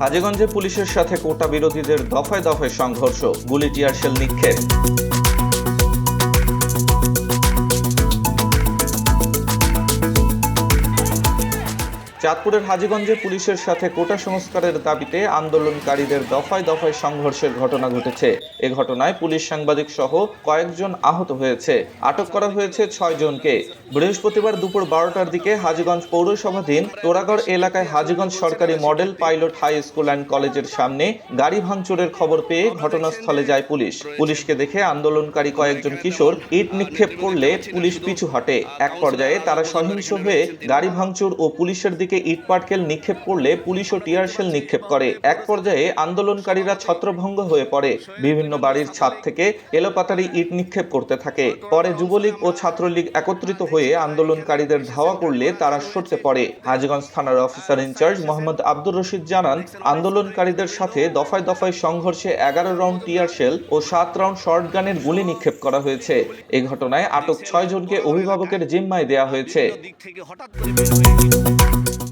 হাজীগঞ্জে পুলিশের সাথে কোটা বিরোধীদের দফায় দফায় সংঘর্ষ গুলি টিয়ারশেল নিক্ষেপ। চাঁদপুরের হাজীগঞ্জে পুলিশের সাথে কোটা সংস্কারের দাবিতে আন্দোলনকারীদের দফায় দফায় সংঘর্ষের ঘটনা ঘটেছে। এ ঘটনায় পুলিশ সাংবাদিক সহ কয়েকজন আহত হয়েছে। আটক করা হয়েছে ছয় জনকে। বৃহস্পতিবার দুপুর বারোটার দিকে হাজীগঞ্জ পৌরসভাধীন তোরাগড় এলাকায় হাজীগঞ্জ সরকারি model pilot high school and কলেজের সামনে গাড়ি ভাঙচুরের খবর পেয়ে ঘটনাস্থলে যায় পুলিশ। পুলিশকে দেখে আন্দোলনকারী কয়েকজন কিশোর ইট নিক্ষেপ করলে পুলিশ পিছু হটে। এক পর্যায়ে তারা সহিংস হয়ে গাড়ি ভাঙচুর ও পুলিশের দিকে ইট পাটকেল নিক্ষেপ করলে পুলিশও টিয়ারশেল নিক্ষেপ করে। এক পর্যায়ে আন্দোলনকারীরা ছত্রভঙ্গ হয়ে পড়ে। বিভিন্ন বাড়ির ছাদ থেকে এলোপাতারি ইট নিক্ষেপ করতে থাকে। পরে যুবলীগ ও ছাত্রলীগ একত্রিত হয়ে আন্দোলনকারীদের ধাওয়া করলে তারা সরতে পড়ে। হাজীগঞ্জ থানার officer in charge Mohammad Abdur Rashid জানান, আন্দোলনকারীদের সাথে দফায় দফায় সংঘর্ষে এগারো রাউন্ড টিয়ারশেল ও সাত রাউন্ড শর্ট গানের গুলি নিক্ষেপ করা হয়েছে। এই ঘটনায় আটক ছয় জনকে অভিভাবকের জিম্মায় দেয়া হয়েছে।